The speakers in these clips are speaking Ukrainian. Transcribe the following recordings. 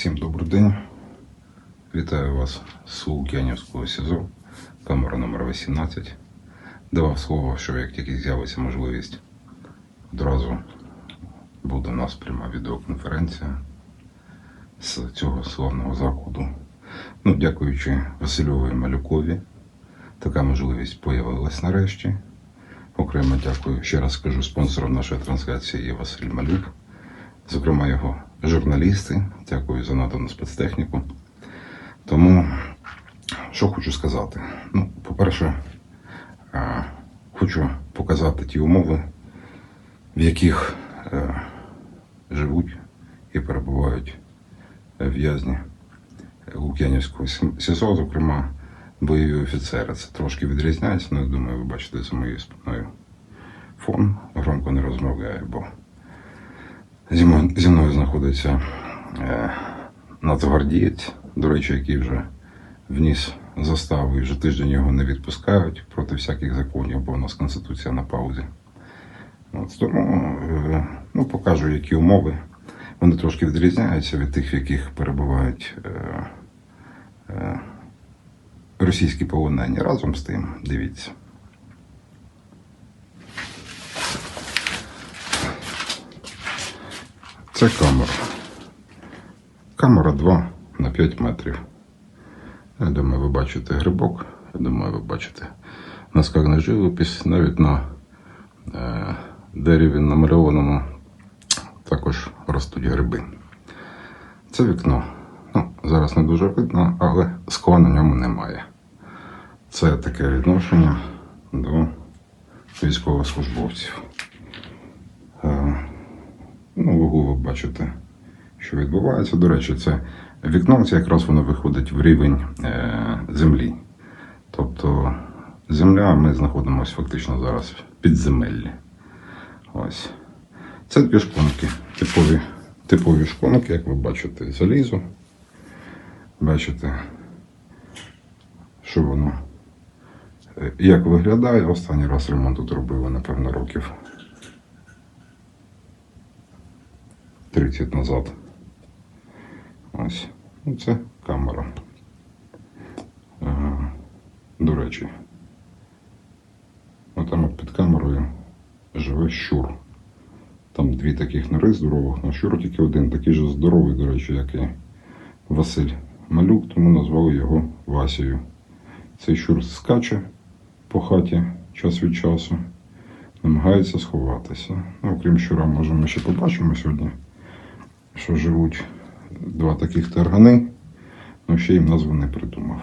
Всім добрий день. Вітаю вас з Лук'янівського СІЗО, камера номер 18. Давав слово, що як тільки з'явиться можливість, одразу буде у нас пряма відеоконференція з цього славного закладу. Ну, дякуючи Васильові Малюкові, така можливість появилась нарешті. Окремо дякую, ще раз скажу, спонсором нашої трансляції є Василь Малюк, зокрема його журналісти. Дякую за надану спецтехніку. Тому, що хочу сказати? Ну, по-перше, е, хочу показати ті умови, в яких е, живуть і перебувають в'язні Лук'янівського СІЗО, зокрема бойові офіцери. Це трошки відрізняється, але я думаю, ви бачите за моєю спиною фон. Громко не розмовляю, бо зі мною, зі мною знаходиться е, нацгвардієць, до речі, який вже вніс заставу і вже тиждень його не відпускають проти всяких законів, бо у нас Конституція на паузі. От, тому е, ну, покажу, які умови. Вони трошки відрізняються від тих, в яких перебувають е, е, російські полонені. Разом з тим, дивіться. Це камера. Камера 2 на 5 метрів. Я думаю, ви бачите грибок. Я думаю, ви бачите наскарний живопис. Навіть на е, дереві намальованому також ростуть гриби. Це вікно. Ну, зараз не дуже видно, але скла на ньому немає. Це таке відношення до військовослужбовців. Ну, ви бачите, що відбувається. До речі, це вікно, це якраз воно виходить в рівень е, землі. Тобто земля, ми знаходимося фактично зараз в підземеллі. Ось. Це дві шконки. Типові, типові шконки, як ви бачите, залізо. Бачите, що воно е, як виглядає. Останній раз ремонт тут робили, напевно, років 30 назад. Ось. Ну, це камера. До речі, отам от під камерою живе щур. Там дві таких нори здорових, на щур тільки один, такий же здоровий, до речі, як і Василь Малюк, тому назвали його Васею. Цей щур скаче по хаті час від часу, намагається сховатися. Ну, окрім щура, може, ми ще побачимо сьогодні, що живуть два таких таргани, але ще їм назву не придумав.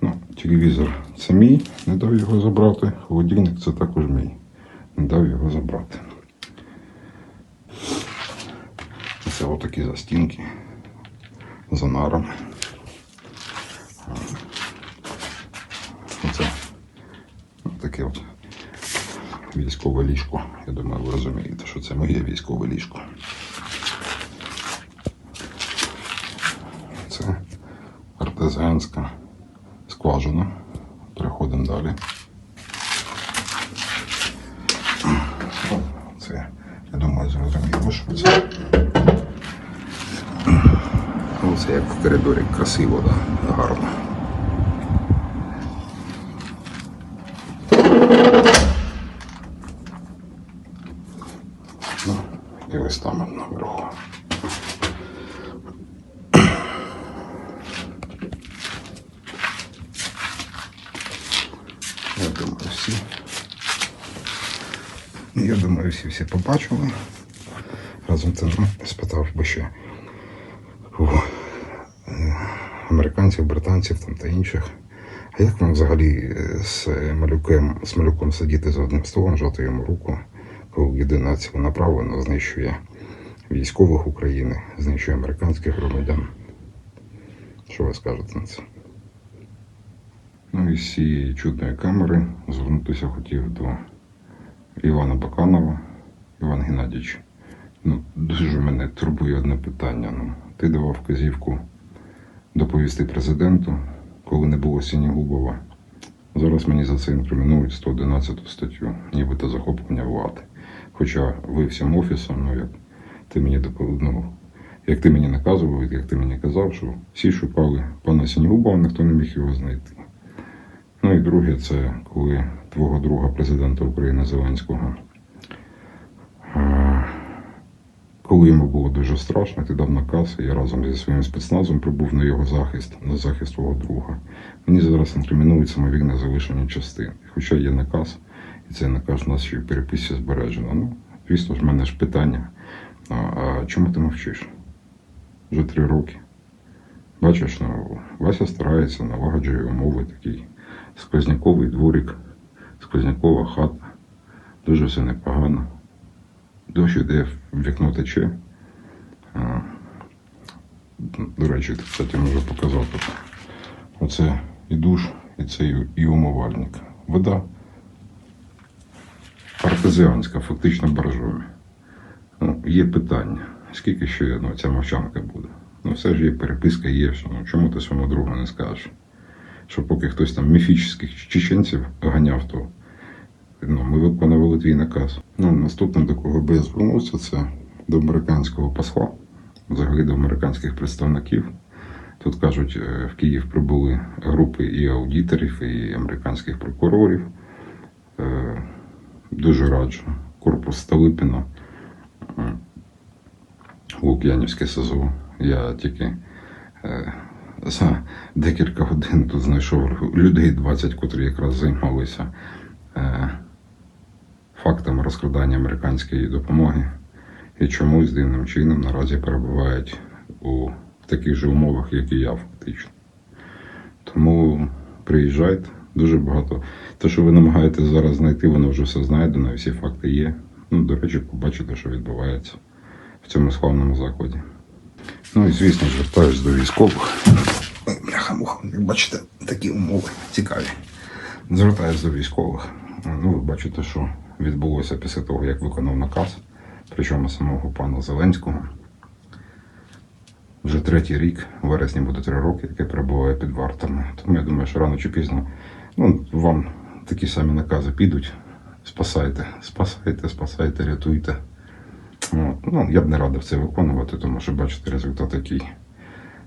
Ну, телевізор це мій, не дав його забрати. Холодильник це також мій. Не дав його забрати. Це отакі застінки за нарами. Оце таке от військове ліжко. Я думаю, ви розумієте, що це моє військове ліжко. Це артезіанська скважина. Переходимо далі. Це, я думаю, зрозуміло, що це. Оце як в коридорі красиво, да, гарно. Ну, і ось там наверху. Я думаю, всі. Думаю, всі побачили. Разом це спитав би ще у е, американців, британців там та інших. А як вам взагалі е, з малюком, з малюком сидіти за одним столом, жати йому руку, коли єдина ціленаправлено знищує військових України, знищує американських громадян? Що ви скажете на це? Ну і цієї чудної камери звернутися хотів до Івана Баканова. Іван Геннадійович, ну, дуже мене турбує одне питання. Ну, ти давав вказівку доповісти президенту, коли не було Сінігубова. Зараз мені за це інкримінують 111 статтю, нібито захоплення влади. Хоча ви всім офісом, ну як ти мені ну, як ти мені наказував, як ти мені казав, що всі шукали пана Сінігубова, ніхто не міг його знайти. Ну і друге, це коли твого друга президента України Зеленського, коли йому було дуже страшно, ти дав наказ, і я разом зі своїм спецназом прибув на його захист, на захист твого друга. Мені зараз інкримінують самовільне залишення частин. Хоча є наказ, і цей наказ у нас ще в переписці збережено. Ну, звісно ж, в мене ж питання. А, чому ти мовчиш? Вже три роки. Бачиш, ну, Вася старається, налагоджує умови такий сквозняковий дворик, сквознякова хата. Дуже все непогано. Дощ іде в вікно тече. До речі, кстати, можу показати. Оце і душ, і це і- умивальник. Вода артезіанська, фактично боржомі. Ну, є питання, скільки ще ну, ця мовчанка буде. Ну, все ж є переписка, є. Ну, чому ти своєму другу не скажеш? Що поки хтось там міфічних чеченців ганяв, то ну, ми виконували твій наказ. Ну, наступним, до кого я звернувся, це до американського посла, взагалі до американських представників. Тут кажуть, е, в Київ прибули групи і аудиторів, і американських прокурорів. Е, Дуже раджу. Корпус Столипіна, е, Лук'янівське СИЗО. Я тільки за декілька годин тут знайшов людей 20, котрі якраз займалися е, фактами розкрадання американської допомоги. І чомусь дивним чином наразі перебувають у таких же умовах, як і я, фактично. Тому приїжджайте дуже багато. Те, що ви намагаєтесь зараз знайти, воно вже все знайдено, і всі факти є. Ну, до речі, побачите, що відбувається в цьому славному закладі. Ну і звісно, звертаюсь до військових. Ой, Бляха-муха, як бачите, такі умови цікаві. Звертаюсь до військових. Ну, ви бачите, що відбулося після того, як виконав наказ, причому самого пана Зеленського. Вже третій рік, в вересні буде три роки, яке перебуває під вартами. Тому я думаю, що рано чи пізно ну, вам такі самі накази підуть. Спасайте, спасайте, спасайте, рятуйте. От. Ну, я б не радив це виконувати, тому що бачите, результат який.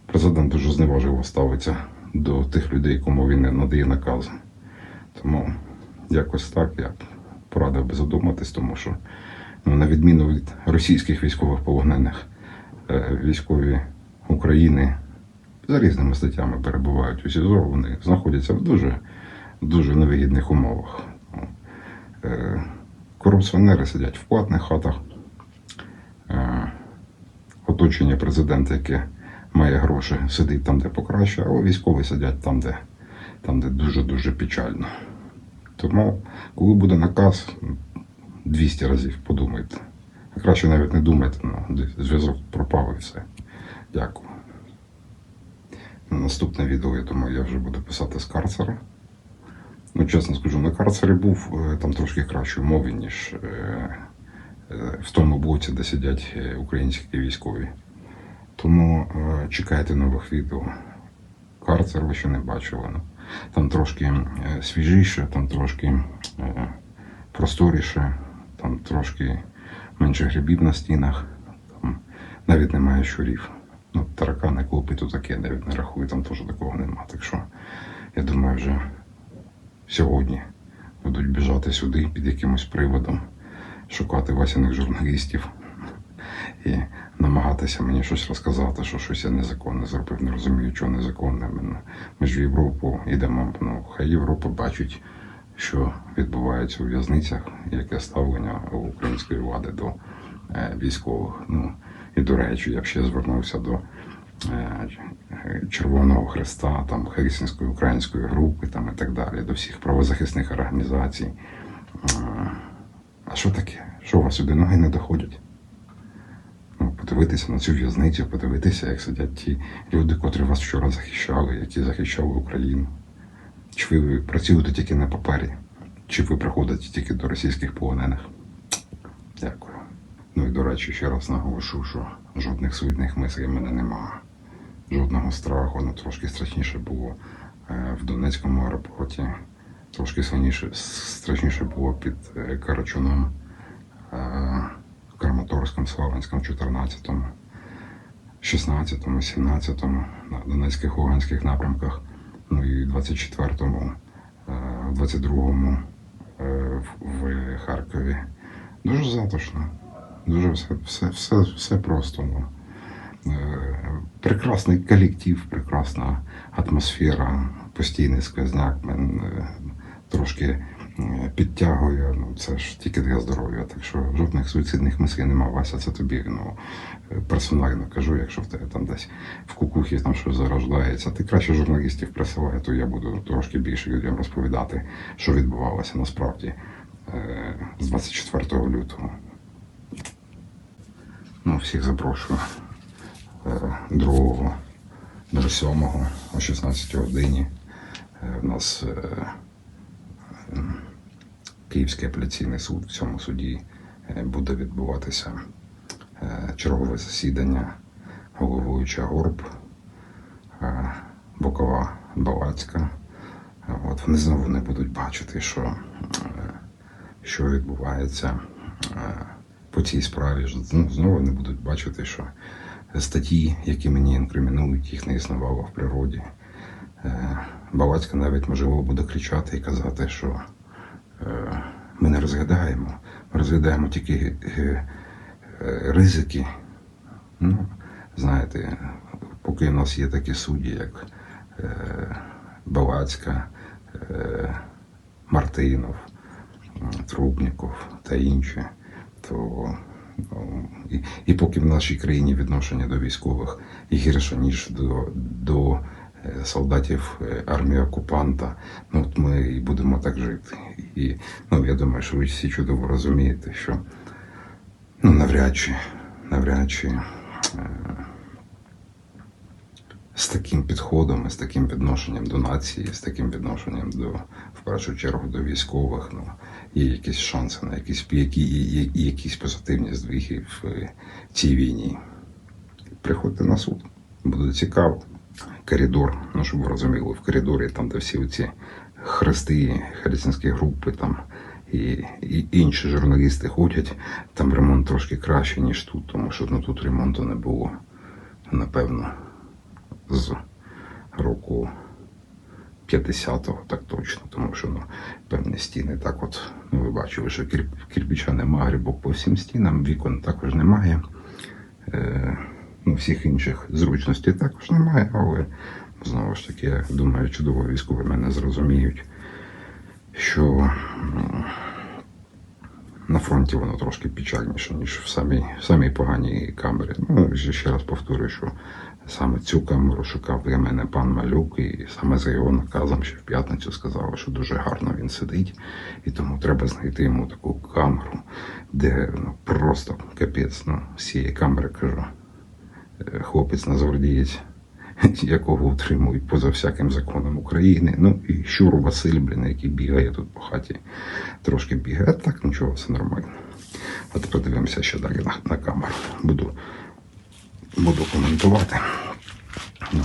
Президент дуже зневажливо ставиться до тих людей, кому він надає накази. Тому якось так я б порадив би задуматись, тому що ну, на відміну від російських військових полонених, е, військові України за різними статтями перебувають у СІЗО, вони знаходяться в дуже, дуже невигідних умовах. Ну, е, Корупціонери сидять в платних хатах. Оточення президента, яке має гроші, сидить там, де покраще, а військові сидять там, де, там, де дуже-дуже печально. Тому, коли буде наказ, 200 разів подумайте. А краще навіть не думайте, ну, зв'язок пропав і все. Дякую. На наступне відео, я думаю, я вже буду писати з карцера. Ну, чесно скажу, на карцері був е, там трошки кращі умови, ніж е, е, в тому блоці, де сидять українські військові. Тому е, чекайте нових відео. Карцер ви ще не бачили. Ну, Там трошки е, свіжіше, там трошки е, просторіше, там трошки менше грибів на стінах, там навіть немає щурів. Ну, таракани, клопи, то таке, навіть не рахую, там теж такого нема. Так що, я думаю, вже сьогодні будуть біжати сюди під якимось приводом, шукати васяних журналістів і намагатися мені щось розказати, що щось я незаконне зробив. Не розумію, чого незаконне. Ми- ж в Європу йдемо. Ну, хай Європа бачить, що відбувається у в'язницях, яке ставлення української влади до е, військових. Ну, і до речі, я б ще звернувся до е, Червоного Христа, там Хельсінської української групи там, і так далі, до всіх правозахисних організацій. Е, А що таке? Що у вас сюди ноги не доходять? Подивитися на цю в'язницю, подивитися, як сидять ті люди, котрі вас вчора захищали, які захищали Україну. Чи ви працюєте тільки на папері, чи ви приходите тільки до російських полонених? Дякую. Ну і до речі, ще раз наголошу, що жодних суетних мислей в мене немає. Жодного страху, ну трошки страшніше було е, в Донецькому аеропорті, трошки страшніше було під е, Карачуном, е, Краматорському, Славянському, 14-му. 16-му, 17-му на Донецьких Луганських напрямках, ну і 24-му, е, 22-му е, в- в Харкові. Дуже затишно. Дуже все, все, все, все просто. Ну. Е, Прекрасний колектив, прекрасна атмосфера, постійний сквозняк трошки е, підтягує. Ну, це ж тільки для здоров'я. Так що жодних суїцидних мислей нема. Вася, це тобі ну, е, персонально кажу, якщо в тебе там десь в кукухі там щось зарождається. Ти краще журналістів присилай, то я буду трошки більше людям розповідати, що відбувалося насправді е, з 24 лютого. Ну, всіх запрошую. Е, 2 до 7 о 16 годині. Е, У нас е, Київський апеляційний суд в цьому суді е, буде відбуватися е, чергове засідання, головуюча Горб, е, Бокова Балацька. От вони знову не будуть бачити, що, що відбувається по цій справі. Ну, Знову не будуть бачити, що статті, які мені інкримінують, їх не існувало в природі. Балацька навіть можливо буде кричати і казати, що е, ми не розглядаємо, ми розглядаємо тільки е, ризики. Ну, знаєте, поки в нас є такі судді, як е, Балацька, е, Мартинов, Трубніков та інші, то ну, і, і поки в нашій країні відношення до військових гірше, ніж до, до солдатів е, армії окупанта, ну от ми і будемо так жити. І ну, я думаю, що ви всі чудово розумієте, що ну, навряд чи, навряд чи е, з таким підходом, з таким відношенням до нації, з таким відношенням до, в першу чергу, до військових, ну, є якісь шанси на якісь, які, є- є якісь позитивні здвиги в е, цій війні. Приходьте на суд, буде цікаво. Коридор, ну щоб ви розуміли, в коридорі, там, де всі ці хрести, християнські групи там і, і інші журналісти ходять, там ремонт трошки краще, ніж тут, тому що ну, тут ремонту не було, напевно, з року 50-го, так точно, тому що ну, певні стіни так от, ну ви бачили, що кір, кирпича немає, грибок по всім стінам, вікон також немає. Е, ну, всіх інших зручностей також немає, але знову ж таки, я думаю, чудово військові мене зрозуміють, що на фронті воно трошки печальніше, ніж в самій, в самій поганій камері. Ну, ще, раз повторюю, що саме цю камеру шукав для мене пан Малюк, і саме за його наказом ще в п'ятницю сказали, що дуже гарно він сидить, і тому треба знайти йому таку камеру, де ну, просто капець, ну, з цієї камери кажу, хлопець назвардієць, якого утримують поза всяким законом України. Ну і Щуру Василь, блін, який бігає тут по хаті, трошки бігає. А так нічого, все нормально. А тепер дивимося ще далі на, на камеру. Буду, буду коментувати. Ну,